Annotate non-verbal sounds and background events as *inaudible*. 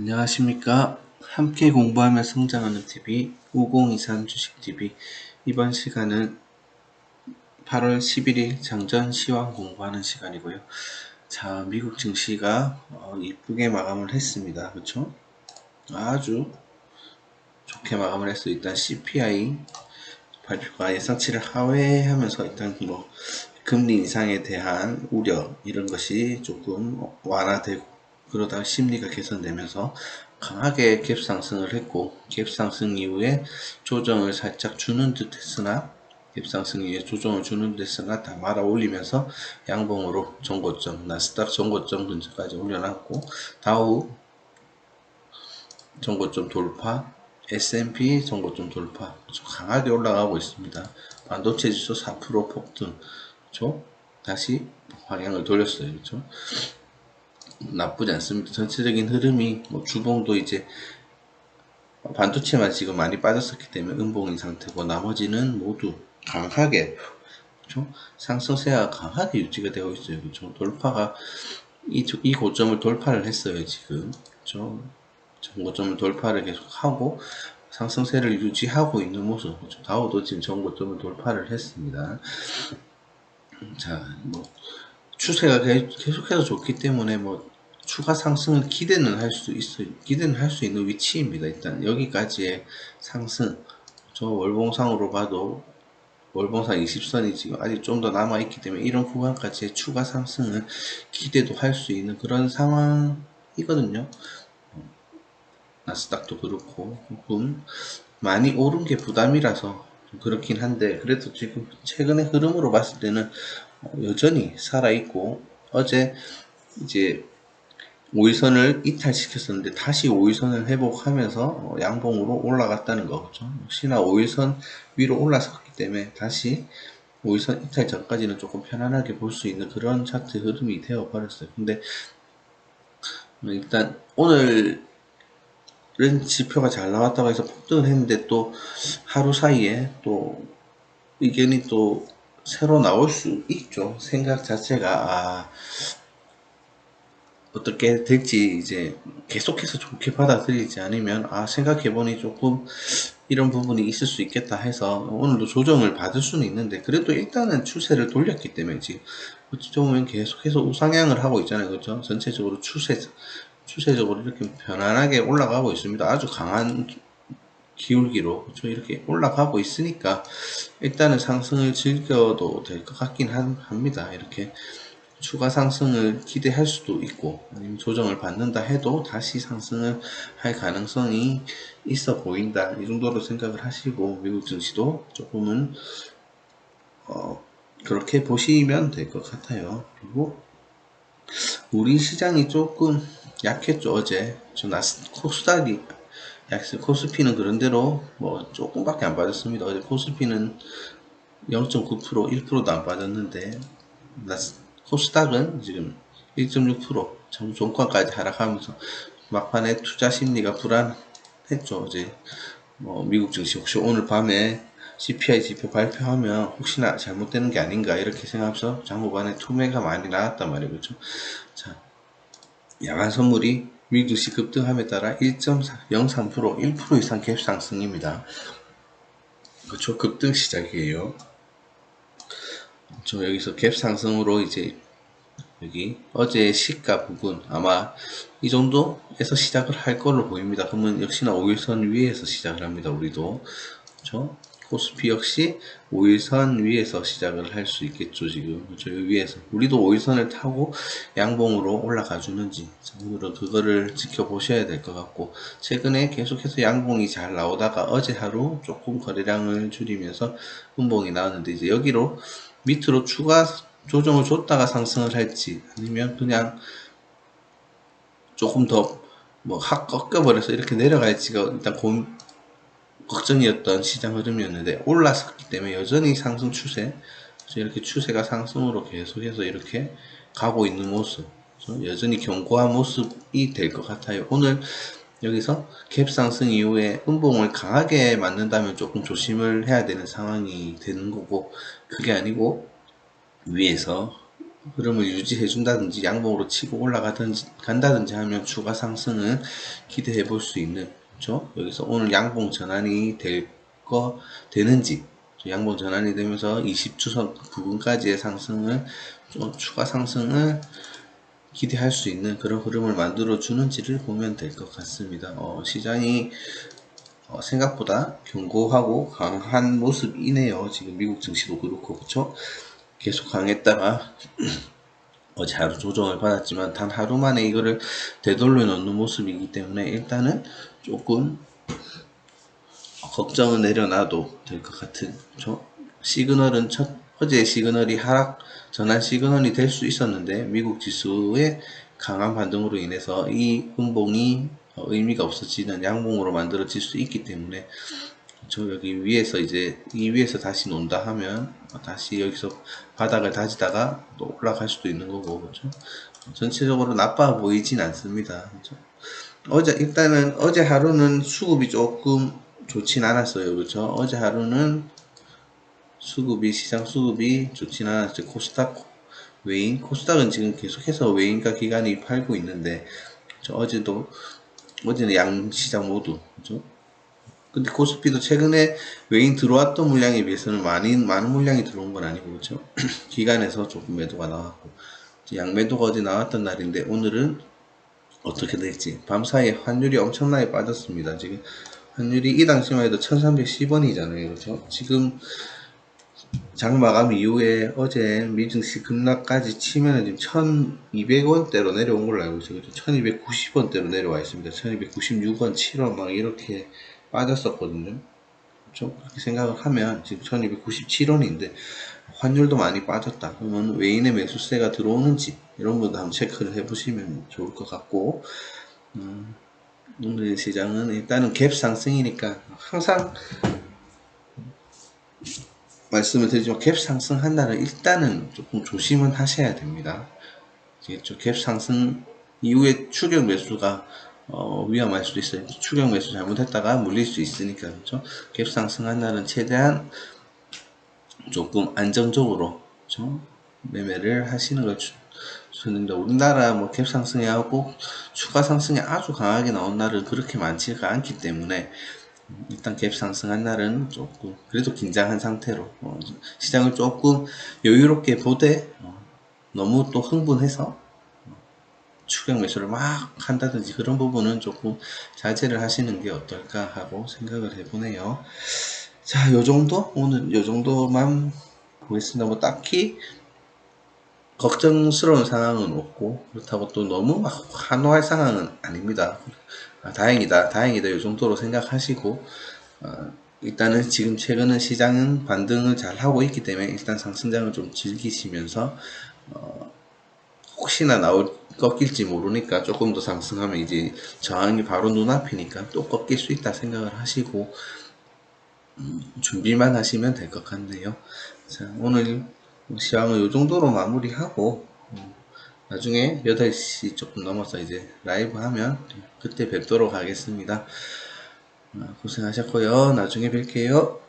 안녕하십니까. 함께 공부하며 성장하는 TV 5023 주식TV 이번 시간은 8월 11일 장전 시황 공부하는 시간이고요. 자, 미국 증시가 어, 이쁘게 마감을 했습니다. 그렇죠? 아주 좋게 마감을 했어요. 일단 CPI 발표가 예상치를 하회하면서 일단 뭐 금리 인상에 대한 우려 이런 것이 조금 완화되고 그러다 심리가 개선되면서 강하게 갭 상승을 했고 갭 상승 이후에 조정을 살짝 주는 듯 했으나 갭 상승 이후에 조정을 주는 듯 했으나 다 말아 올리면서 양봉으로 전고점 나스닥 전고점 근처까지 올려놨고 다우 전고점 돌파 S&P 전고점 돌파 강하게 올라가고 있습니다. 반도체 지수 4% 폭등 그렇죠? 다시 방향을 돌렸어요. 그렇죠? 나쁘지 않습니다. 전체적인 흐름이 뭐 주봉도 이제 반도체만 지금 많이 빠졌었기 때문에 음봉인 상태고 나머지는 모두 강하게 그렇죠? 상승세가 강하게 유지가 되고 있어요. 그렇죠? 돌파가 이, 이 고점을 돌파를 했어요. 지금 그렇죠? 전고점을 돌파를 계속 하고 상승세를 유지하고 있는 모습. 그렇죠? 다우도 지금 전고점을 돌파를 했습니다. 자, 뭐 추세가 계속해서 좋기 때문에 뭐 추가 상승을 기대는 할 수 있어요. 기대는 할 수 있는 위치입니다. 일단 여기까지의 상승, 저 월봉상으로 봐도 월봉상 20선이 지금 아직 좀 더 남아 있기 때문에 이런 구간까지의 추가 상승을 기대도 할 수 있는 그런 상황이거든요. 나스닥도 그렇고 조금 많이 오른 게 부담이라서 그렇긴 한데 그래도 지금 최근의 흐름으로 봤을 때는 여전히 살아있고 어제 이제 5일선을 이탈시켰었는데 다시 5일선을 회복하면서 양봉으로 올라갔다는 거죠. 혹시나 5일선 위로 올라섰기 때문에 다시 5일선 이탈 전까지는 조금 편안하게 볼 수 있는 그런 차트 흐름이 되어 버렸어요. 근데 일단 오늘은 지표가 잘 나왔다고 해서 폭등을 했는데 또 하루 사이에 또 의견이 또 새로 나올 수 있죠. 생각 자체가 아, 어떻게 될지 이제 계속해서 좋게 받아들이지 않으면 아 생각해보니 조금 이런 부분이 있을 수 있겠다 해서 오늘도 조정을 받을 수는 있는데 그래도 일단은 추세를 돌렸기 때문에 지금 어찌 보면 계속해서 우상향을 하고 있잖아요. 그렇죠? 전체적으로 추세 추세적으로 이렇게 편안하게 올라가고 있습니다. 아주 강한 기울기로 그렇죠? 이렇게 올라가고 있으니까 일단은 상승을 즐겨도 될 것 같긴 합니다. 이렇게 추가 상승을 기대할 수도 있고 아니면 조정을 받는다 해도 다시 상승을 할 가능성이 있어 보인다. 이 정도로 생각을 하시고 미국 증시도 조금은 어 그렇게 보시면 될 것 같아요. 그리고 우리 시장이 조금 약했죠 어제. 좀 나스 코스닥이 약세 코스피는 그런대로 뭐 조금밖에 안 빠졌습니다 어제 코스피는 0.9% 1%도 안 빠졌는데 코스닥은 지금 1.6% 종가까지 하락하면서 막판에 투자 심리가 불안했죠. 어제 뭐 미국 증시 혹시 오늘 밤에 CPI 지표 발표하면 혹시나 잘못되는 게 아닌가 이렇게 생각하면서 장후반에 투매가 많이 나왔단 말이죠. 자, 야간 선물이 미국 증시 급등함에 따라 1.03% 1% 이상 갭 상승입니다. 그렇죠. 급등 시작이에요. 저 여기서 갭 상승으로 이제 여기 어제 시가 부분 아마 이 정도에서 시작을 할 걸로 보입니다. 그러면 역시나 5일선 위에서 시작을 합니다. 우리도 그렇죠? 코스피 역시 5일선 위에서 시작을 할 수 있겠죠 지금. 그렇죠? 위에서. 우리도 5일선을 타고 양봉으로 올라가 주는지. 오늘은 그거를 지켜보셔야 될 것 같고 최근에 계속해서 양봉이 잘 나오다가 어제 하루 조금 거래량을 줄이면서 음봉이 나왔는데 이제 여기로 밑으로 추가 조정을 줬다가 상승을 할지 아니면 그냥 조금 더 뭐 확 꺾여버려서 이렇게 내려갈지가 일단 고, 걱정이었던 시장 흐름이었는데 올라섰기 때문에 여전히 상승 추세 이렇게 추세가 상승으로 계속해서 이렇게 가고 있는 모습 여전히 견고한 모습이 될 것 같아요. 오늘 여기서 갭 상승 이후에 음봉을 강하게 맞는다면 조금 조심을 해야 되는 상황이 되는 거고 그게 아니고 위에서 흐름을 유지해 준다든지 양봉으로 치고 올라가든지 간다든지 하면 추가 상승은 기대해 볼 수 있는 그렇죠? 여기서 오늘 양봉 전환이 될 거 되는지 양봉 전환이 되면서 20주선 부근까지의 상승을 좀 추가 상승을 기대할 수 있는 그런 흐름을 만들어 주는지를 보면 될 것 같습니다. 어, 시장이 어, 생각보다 견고하고 강한 모습이네요. 지금 미국 증시도 그렇고 그렇죠? 계속 강했다가 *clears throat* 어제 하루 조정을 받았지만 단 하루 만에 이거를 되돌려 놓는 모습이기 때문에 일단은 조금 걱정은 내려놔도 될 것 같은 저 시그널은 첫 어제 시그널이 하락 전환 시그널이 될 수 있었는데 미국 지수의 강한 반등으로 인해서 이 음봉이 어, 의미가 없어지는 양봉으로 만들어질 수 있기 때문에 저 여기 위에서 이제 이 위에서 다시 논다 하면 다시 여기서 바닥을 다지다가 또 올라갈 수도 있는 거고 그렇죠? 전체적으로 나빠 보이진 않습니다. 그렇죠? 어제 일단은 어제 하루는 수급이 조금 좋진 않았어요. 그렇죠? 어제 하루는 수급이 시장 수급이 좋진 않았죠. 코스닥 외인 코스닥은 지금 계속해서 외인과 기관이 팔고 있는데 저 어제도 어제는 양 시장 모두 그죠? 근데 코스피도 최근에 외인 들어왔던 물량에 비해서는 많이 많은 물량이 들어온 건 아니고 그렇죠? *clears throat* 기관에서 조금 매도가 나왔고 양매도가 어제 나왔던 날인데 오늘은 어떻게 될지 밤사이에 환율이 엄청나게 빠졌습니다. 지금 환율이 이 당시만 해도 1310원이잖아요. 그렇죠? 지금 장 마감 이후에 어제 미증시 급락까지 치면은 지금 1200원대로 내려온 걸로 알고 있어요. 그렇죠? 1290원대로 내려와 있습니다. 1296원, 7원 막 이렇게 빠졌었거든요. 그렇죠? 그렇게 생각을 하면 지금 1297원인데 환율도 많이 빠졌다. 그러면 외인의 매수세가 들어오는지 이런 것도 한번 체크를 해보시면 좋을 것 같고 음, 오늘 시장은 일단은 갭 상승이니까 항상 말씀을 드리지만 갭 상승한 날은 일단은 조금 조심은 하셔야 됩니다. 갭 상승 이후에 추격 매수가 어, 위험할 수도 있어요. 추격 매수 잘못했다가 물릴 수 있으니까 그렇죠. 갭 상승한 날은 최대한 조금 안정적으로 그렇죠? 매매를 하시는 걸 추천드립니다. 우리나라 뭐 갭 상승이 하고 추가 상승이 아주 강하게 나온 날은 그렇게 많지가 않기 때문에 일단 갭 상승한 날은 조금 그래도 긴장한 상태로 어, 시장을 조금 여유롭게 보되 어, 너무 또 흥분해서 추격 매수를 막 한다든지 그런 부분은 조금 자제를 하시는 게 어떨까 하고 생각을 해보네요. 자, 요 정도? 오늘 요 정도만 보겠습니다. 뭐 딱히 걱정스러운 상황은 없고 그렇다고 또 너무 막 환호할 상황은 아닙니다. 아, 다행이다, 다행이다 요 정도로 생각하시고 어, 일단은 지금 최근은 시장은 반등을 잘 하고 있기 때문에 일단 상승장을 좀 즐기시면서 어, 혹시나 나올 꺾일지 모르니까 조금 더 상승하면 이제 저항이 바로 눈앞이니까 또 꺾일 수 있다 생각을 하시고 음, 준비만 하시면 될 것 같네요. 자, 오늘 시황을 이 정도로 마무리하고 음, 나중에 8시 조금 넘어서 이제 라이브 하면 그때 뵙도록 하겠습니다. 아, 고생하셨고요. 나중에 뵐게요.